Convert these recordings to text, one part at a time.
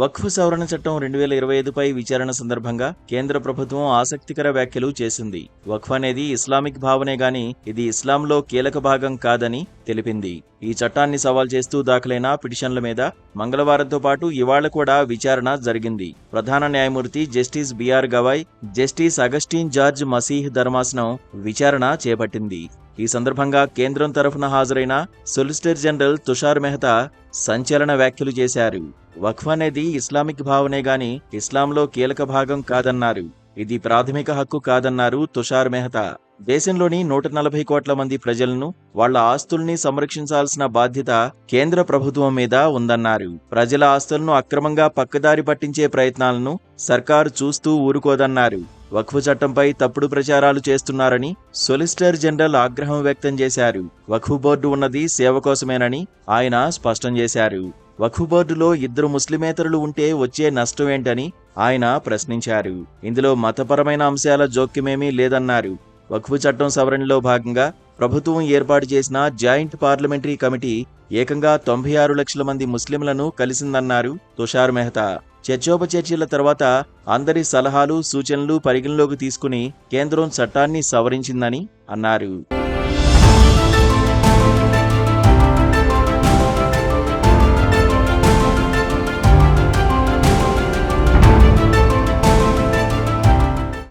వక్ఫ్ సవరణ చట్టం రెండు వేల ఇరవై ఐదుపై విచారణ సందర్భంగా కేంద్ర ప్రభుత్వం ఆసక్తికర వ్యాఖ్యలు చేసింది. వక్ఫ్ అనేది ఇస్లామిక్ భావనే గాని ఇది ఇస్లాంలో కీలక భాగం కాదని తెలిపింది. ఈ చట్టాన్ని సవాల్ చేస్తూ దాఖలైన పిటిషన్ల మీద మంగళవారంతో పాటు ఇవాళ కూడా విచారణ జరిగింది. ప్రధాన న్యాయమూర్తి justice BR Gavai justice Augustine George Masih ధర్మాసనం విచారణ చేపట్టింది. ఈ సందర్భంగా కేంద్రం తరఫున హాజరైన సొలిసిటర్ జనరల్ తుషార్ మెహతా సంచలన వ్యాఖ్యలు చేశారు. వక్ఫ్ అనేది ఇస్లామిక్ భావనే గాని ఇస్లాంలో కీలక భాగం కాదన్నారు. ఇది ప్రాథమిక హక్కు కాదన్నారు తుషార్ మెహతా. దేశంలోని నూట నలభై కోట్ల మంది ప్రజలను వాళ్ళ ఆస్తుల్ని సంరక్షించాల్సిన బాధ్యత కేంద్ర ప్రభుత్వం మీద ఉందన్నారు. ప్రజల ఆస్తులను అక్రమంగా పక్కదారి పట్టించే ప్రయత్నాలను సర్కారు చూస్తూ ఊరుకోదన్నారు. వక్ఫ్ చట్టంపై తప్పుడు ప్రచారాలు చేస్తున్నారని సొలిసిటర్ జనరల్ ఆగ్రహం వ్యక్తం చేశారు. వక్ఫ్ బోర్డు ఉన్నది సేవ కోసమేనని ఆయన స్పష్టం చేశారు. వక్ఫ్ బోర్డులో ఇద్దరు ముస్లిమేతరులు ఉంటే వచ్చే నష్టం ఏంటని ఆయన ప్రశ్నించారు. ఇందులో మతపరమైన అంశాల జోక్యమేమీ లేదన్నారు. వక్ఫ్ చట్టం సవరణలో భాగంగా ప్రభుత్వం ఏర్పాటు చేసిన జాయింట్ పార్లమెంటరీ కమిటీ ఏకంగా తొంభై ఆరు లక్షల మంది ముస్లింలను కలిసిందన్నారు తుషార్ మెహతా. చర్చోపచర్చల తర్వాత అందరి సలహాలు సూచనలు పరిగణలోకి తీసుకుని కేంద్రం చట్టాన్ని సవరించిందని అన్నారు.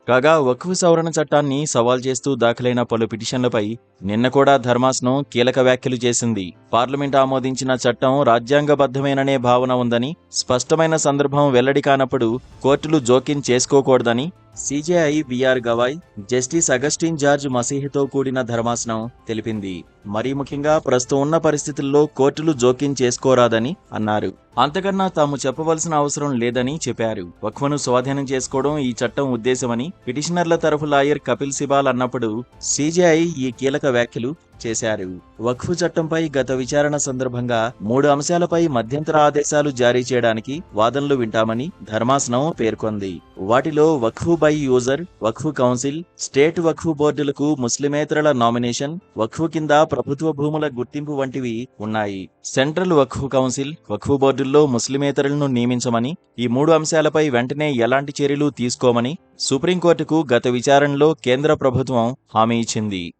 కాగా వక్ఫ్ సవరణ చట్టాన్ని సవాల్ చేస్తూ దాఖలైన పలు పిటిషన్లపై నిన్న కూడా ధర్మాసనం కీలక వ్యాఖ్యలు చేసింది. పార్లమెంట్ ఆమోదించిన చట్టం రాజ్యాంగబద్ధమేననే భావన ఉందని స్పష్టమైన సందర్భం వెల్లడి కానప్పుడు కోర్టులు జోక్యం చేసుకోకూడదని CJI BR Gavai justice Augustine George మసీహ్తో కూడిన ధర్మాసనం తెలిపింది. మరీ ముఖ్యంగా ప్రస్తుతం ఉన్న పరిస్థితుల్లో కోర్టులు జోక్యం చేసుకోరాదని అన్నారు. అంతకన్నా తాము చెప్పవలసిన అవసరం లేదని చెప్పారు. వక్ఫను స్వాధీనం చేసుకోవడం ఈ చట్టం ఉద్దేశమని పిటిషనర్ల తరఫు లాయర్ కపిల్ సిబాల్ అన్నప్పుడు సిజేఐ ఈ కీలక వ్యాఖ్యలు చేశారు. వక్ఫ్ చట్టంపై గత విచారణ సందర్భంగా మూడు అంశాలపై మధ్యంతర ఆదేశాలు జారీ చేయడానికి వాదనలు వింటామని ధర్మాసనం పేర్కొంది. వాటిలో Waqf by user Waqf council state Waqf బోర్డులకు ముస్లిమేతరుల నామినేషన్ వక్ఫ్ కింద ప్రభుత్వ భూముల గుర్తింపు వంటివి ఉన్నాయి. సెంట్రల్ వక్ఫ్ కౌన్సిల్ వక్ఫ్ బోర్డుల్లో ముస్లిమేతరులను నియమించమని ఈ మూడు అంశాలపై వెంటనే ఎలాంటి చర్యలు తీసుకోమని సుప్రీంకోర్టుకు గత విచారణలో కేంద్ర ప్రభుత్వం హామీ ఇచ్చింది.